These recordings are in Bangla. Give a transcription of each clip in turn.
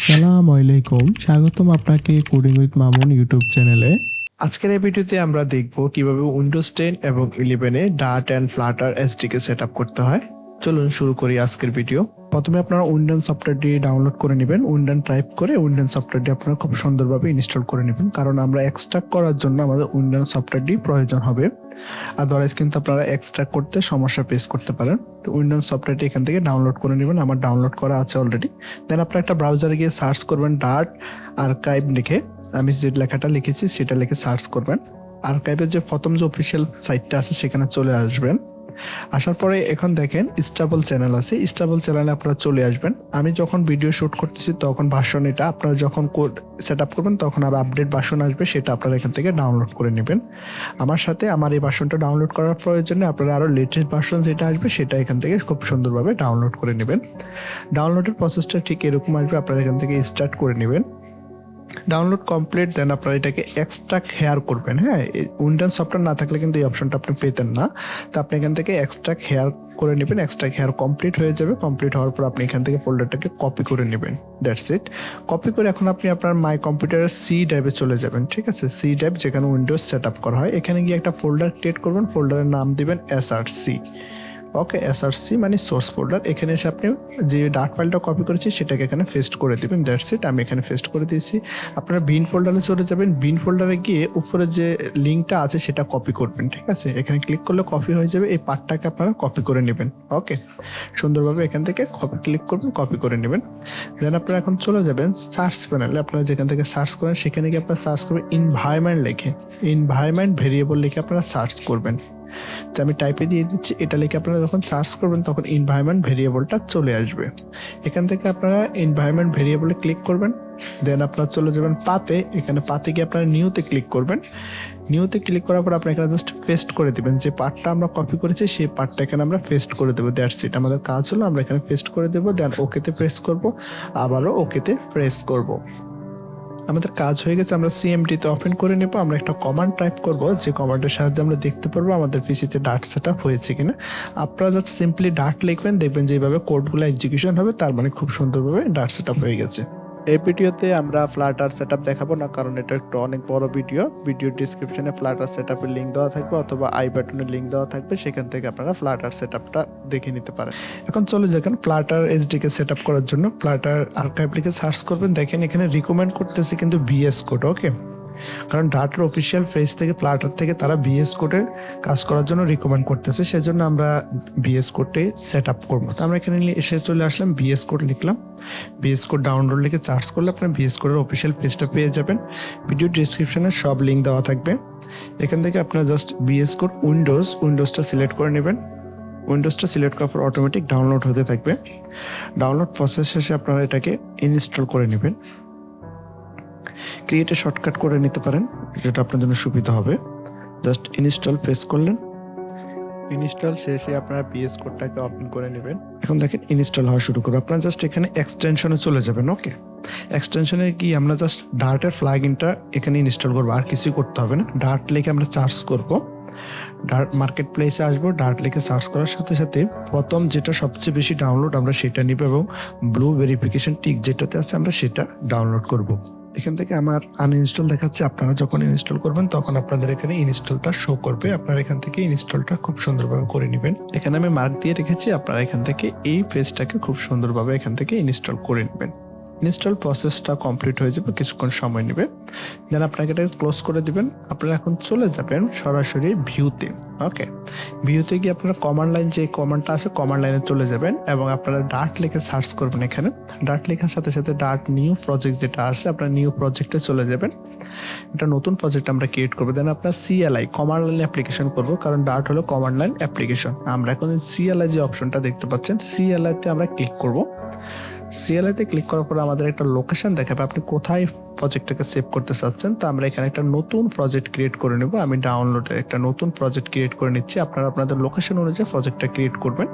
আসসালামু আলাইকুম। স্বাগতম আপনাকে কোডিং উইথ মামুন ইউটিউব চ্যানেলে আজকের এই ভিডিওতে আমরা দেখব কীভাবে উইন্ডোজ টেন এবং ইলেভেনে ডাট and Flutter SDK set up করতে হয়। চলুন শুরু করি আজকের ভিডিও। প্রথমে আপনারা উইন্ডোজ সফটওয়্যারটি ডাউনলোড করে নেবেন। উইন্ডোজ টাইপ করে উইন্ডোজ সফটওয়্যারটি আপনারা খুব সুন্দরভাবে ইনস্টল করে নেবেন। কারণ আমরা এক্সট্রাক্ট করার জন্য আমাদের উইন্ডোজ সফটওয়্যারটি প্রয়োজন হবে। আদারওয়াইজ কিন্তু আপনারা এক্সট্রাক্ট করতে সমস্যা ফেস করতে পারেন। তো উইন্ডোজ সফটওয়্যারটি এখান থেকে ডাউনলোড করে নেবেন। আমার ডাউনলোড করা আছে অলরেডি দেন আপনারা একটা ব্রাউজারে গিয়ে সার্চ করবেন ডার্ট আর্কাইভ লিখে। আমি যে লেখাটা লিখেছি সেটা লিখে সার্চ করবেন। আর্কাইভের যে প্রথম যে অফিসিয়াল সাইটটা আছে সেখানে চলে আসবেন। আসার পরে এখন দেখেন স্টাবল চ্যানেল আছে। স্টাবল চ্যানেলে আপনারা চলে আসবেন। আমি যখন ভিডিও শুট করতেছি, তখন ভাষণ এটা আপনারা যখন কোড সেট আপ করবেন, তখন আর আপডেট ভাষণ আসবে, সেটা আপনারা এখান থেকে ডাউনলোড করে নেবেন। আমার সাথে আমার এই ভাষণটা ডাউনলোড করার প্রয়োজনে আপনারা আরও লেটেস্ট ভার্সন যেটা আসবে, সেটা এখান থেকে খুব সুন্দরভাবে ডাউনলোড করে নেবেন। ডাউনলোডের প্রসেসটা ঠিক এরকম আসবে, আপনারা এখান থেকে স্টার্ট করে নেবেন। ডাউনলোড কমপ্লিট দেন আপনারা এটাকে এক্সট্রা হেয়ার করবেন হ্যাঁ? উইন্ডোজ সফটওয়্যার না থাকলে কিন্তু এই অপশনটা আপনি পেতেন না। তো আপনি এখান থেকে এক্সট্রা হেয়ার করে নেবেন এক্সট্রা হেয়ার কমপ্লিট হয়ে যাবে। কমপ্লিট হওয়ার পর আপনি এখান থেকে ফোল্ডারটাকে কপি করে নেবেন। দ্যাটস ইট কপি করে এখন আপনি আপনার মাই কম্পিউটারের সি ড্রাইভে চলে যাবেন, ঠিক আছে? সি ড্রাইভ যেখানে উইন্ডোজ সেট আপ করা হয়। এখানে গিয়ে একটা ফোল্ডার ক্রিয়েট করবেন। ফোল্ডারের নাম দিবেন S R C okay SRC মানে সোর্স ফোল্ডার এখানে এসে আপনি যে ডার্ট ফাইলটা কপি করেছি, সেটাকে এখানে ফেস্ট করে দেবেন দ্যাটস ইট আমি এখানে ফেস্ট করে দিয়েছি। আপনারা বিন ফোল্ডারে চলে যাবেন বিন ফোল্ডারে গিয়ে উপরে যে লিঙ্কটা আছে, সেটা কপি করবেন, ঠিক আছে? এখানে ক্লিক করলে কপি হয়ে যাবে, এই পার্টটাকে আপনারা কপি করে নেবেন ওকে সুন্দরভাবে এখান থেকে কপি ক্লিক করবেন কপি করে নেবেন। দেন আপনারা এখন চলে যাবেন সার্চ প্যানেলে আপনারা যেখান থেকে সার্চ করেন, সেখানে গিয়ে আপনারা সার্চ করবেন ইনভায়রনমেন্ট লিখে। ইনভায়রনমেন্ট ভেরিয়েবল লিখে আপনারা সার্চ করবেন। তো আমি টাইপে দিয়ে দিচ্ছি, এটা লিখে আপনারা যখন সার্চ করবেন তখন এনভায়রনমেন্ট ভেরিয়েবলটা চলে আসবে। এখান থেকে আপনারা এনভায়রনমেন্ট ভেরিয়েবলে ক্লিক করবেন দেন আপনারা চলে যাবেন পাতে, এখানে পাতে গিয়ে আপনারা নিউতে ক্লিক করবেন। নিউতে ক্লিক করার পর আপনি এখানে জাস্ট পেস্ট করে দিবেন, যে পার্টটা আমরা কপি করেছি, সেই পার্টটা এখানে আমরা পেস্ট করে দেবো দ্যাটস ইট আমাদের কাজ হলো আমরা এখানে পেস্ট করে দেবো দেন ওকেতে প্রেস করব, আবারও ওকেতে প্রেস করব। আমাদের কাজ হয়ে গেছে, আমরা সিএমটিতে ওপেন করে নেব, আমরা একটা কমান্ড টাইপ করব, যে কমান্ডের সাহায্যে আমরা দেখতে পারব আমাদের পিসিতে ডাট সেট আপ হয়েছে কিনা। আপনারা জাস্ট সিম্পলি ডাট লিখবেন, দেখবেন যে এইভাবে কোডগুলো এক্সিকিউশন হবে, তার মানে খুব সুন্দরভাবে ডাট সেট আপ হয়ে গেছে। এই ভিডিওতে আমরা ফ্ল্যাটার সেট দেখাবো না, কারণ এটা একটু অনেক বড় ভিডিও। ভিডিও ডিসক্রিপশনে ফ্ল্যাটার সেট আপের লিঙ্ক দেওয়া থাকবে অথবা আই বাটনের লিঙ্ক দেওয়া থাকবে, সেখান থেকে আপনারা ফ্ল্যাটার সেট দেখে নিতে পারেন। এখন চলে যাবেন ফ্ল্যাটার এসডিকে সেট করার জন্য। ফ্ল্যাটার আর্কাইভ লিখে সার্চ করবেন। দেখেন এখানে রিকমেন্ড করতেছে কিন্তু বিএস কোড ওকে কারণ ডাটার অফিসিয়াল ফেজ থেকে ফ্লাটার থেকে তারা বিএস কোডের কাজ করার জন্য রিকমেন্ড করতেছে। সেজন্য আমরা বিএস কোডে সেট আপ করব। তো আমরা এখানে এসে চলে আসলাম বিএস কোড লিখলাম। বিএস কোড ডাউনলোড লিখে চার্জ করলে আপনার বিএস কোডের অফিসিয়াল পেজটা পেয়ে যাবেন। ভিডিও ডিসক্রিপশনে সব লিঙ্ক দেওয়া থাকবে। এখান থেকে আপনার জাস্ট বিএস কোড উইন্ডোজ উইন্ডোজটা সিলেক্ট করে নেবেন। উইন্ডোজটা সিলেক্ট করার পর অটোমেটিক ডাউনলোড হতে থাকবে। ডাউনলোড প্রসেস শেষে আপনারা এটাকে ইনস্টল করে নেবেন। ক্রিয়েটে শর্টকাট করে নিতে পারেন যেটা আপনার জন্য সুবিধা হবে। জাস্ট ইনস্টল প্রেস করলেন। ইনস্টল শেষে আপনারা পিএস কোডটাকে ওপেন করে নেবেন। এখন দেখেন ইনস্টল হওয়া শুরু করবে আপনারা জাস্ট এখানে এক্সটেনশনে চলে যাবেন ওকে এক্সটেনশনে কি আমরা জাস্ট ডার্টের ফ্লাগিনটা এখানে ইনস্টল করব আর কিছুই করতে হবে না। ডার্ট লিখে আমরা চার্জ করব। ডার্ট মার্কেট প্লেসে আসব ডার্ট লিখে সার্চ করার সাথে সাথে প্রথম যেটা সবচেয়ে বেশি ডাউনলোড আমরা সেটা নিব এবং ব্লু ভেরিফিকেশন টিক যেটাতে আছে আমরা সেটা ডাউনলোড করব। এখান থেকে আমার আনইনস্টল দেখাচ্ছে, আপনারা যখন ইনস্টল করবেন, তখন আপনাদের এখানে ইনস্টলটা শো করবে। আপনারা এখান থেকে ইনস্টলটা খুব সুন্দরভাবে করে নেবেন। এখানে আমি মার্ক দিয়ে রেখেছি, আপনারা এখান থেকে এই পেজটাকে খুব সুন্দরভাবে এখান থেকে ইনস্টল করে নেবেন। ইনস্টল প্রসেসটা কমপ্লিট হয়ে যাবে, কিছুক্ষণ সময় নেবে। দেন আপনাকে এটাকে ক্লোজ করে দিবেন। আপনারা এখন চলে যাবেন সরাসরি ভিউতে ওকে ভিউতে গিয়ে আপনারা কমান্ড লাইন যে কমান্ডটা আছে কমান্ড লাইনে চলে যাবেন এবং আপনারা ডার্ট লিখে সার্চ করবেন এখানে। ডার্ট লেখার সাথে সাথে ডার্ট নিউ প্রজেক্ট যেটা আছে, আপনারা নিউ প্রজেক্টে চলে যাবেন। একটা নতুন প্রজেক্ট আমরা ক্রিয়েট করব। দেন আপনার সিএলআই কমান্ড লাইন অ্যাপ্লিকেশন করব। কারণ ডার্ট হলো কমান্ড লাইন অ্যাপ্লিকেশন আমরা এখন সিএলআই যে অপশনটা দেখতে পাচ্ছেন সিএলআইতে আমরা ক্লিক করব। সিএলআইতে ক্লিক করার পর আমাদের একটা লোকেশন দেখাবে। আপনি কোথায় প্রজেক্টটাকে সেভ করতে চাচ্ছেন, তো আমরা এখানে একটা নতুন প্রজেক্ট ক্রিয়েট করে নেব। আমি ডাউনলোডে একটা নতুন প্রজেক্ট ক্রিয়েট করে নিচ্ছি। আপনারা আপনাদের লোকেশন অনুযায়ী প্রজেক্টটা ক্রিয়েট করবেন।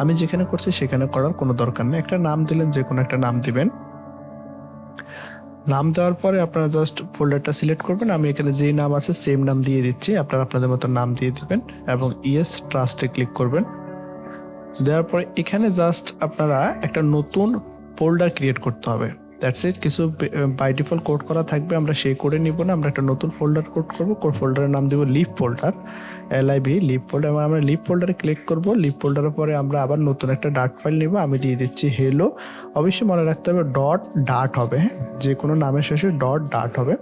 আমি যেখানে করছি সেখানে করার কোনো দরকার নেই। একটা নাম দিলেন, যে কোনো একটা নাম দিবেন। নাম দেওয়ার পরে আপনারা জাস্ট ফোল্ডারটা সিলেক্ট করবেন। আমি এখানে যেই নাম আছে সেম নাম দিয়ে দিচ্ছি। আপনারা আপনাদের মতো নাম দিয়ে দিবেন এবং ইয়েস ট্রাস্টে ক্লিক করবেন। দেওয়ার পরে এখানে জাস্ট আপনারা একটা নতুন ফোল্ডার ক্রিয়েট করতে হবে। দ্যাটস ইট কিছু বাই ডিফল্ট কোড করা থাকবে, আমরা সেই কোডে নিব না। আমরা একটা নতুন ফোল্ডার কোড করব। কোড ফোল্ডারের নাম দেবো lib folder L I V lib folder আমরা লিপ ফোল্ডারে ক্লিক করব। লিপ ফোল্ডারের পরে আমরা আবার নতুন একটা ডাট ফাইল নিব। আমি দিয়ে দিচ্ছি হেলো অবশ্যই মনে রাখতে হবে ডট ডাট হবে হ্যাঁ? যে কোনো নামের শেষে ডট ডাট হবে।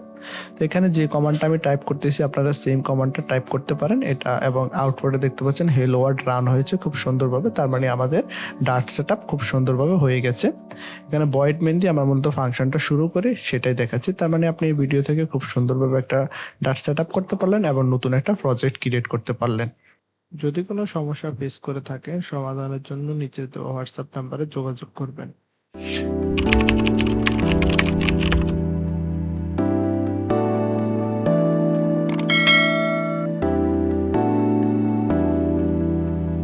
তো এখানে যে কমান্ডটা আমি টাইপ করতেছি, আপনারা সেম কমান্ডটা টাইপ করতে পারেন। এটা এবং আউটপুটে দেখতে পাচ্ছেন হেলো ওয়ার্ড রান হয়েছে খুব সুন্দরভাবে। তার মানে আমাদের ডাট সেট খুব সুন্দরভাবে হয়ে গেছে। এখানে বয়েড মেন দিয়ে আমার মতো ফাংশনটা শুরু করে সেটাই দেখাচ্ছি। তার মানে আপনি এই ভিডিও থেকে খুব সুন্দরভাবে একটা ডাট সেট করতে পারলেন এবং নতুন একটা প্রজেক্ট ক্রিয়েট করতে পারলেন। যদি কোনো সমস্যা ফেস করে থাকেন সমাধানের জন্য নিচের দেওয়া হোয়াটসঅ্যাপ নাম্বারে যোগাযোগ করবেন।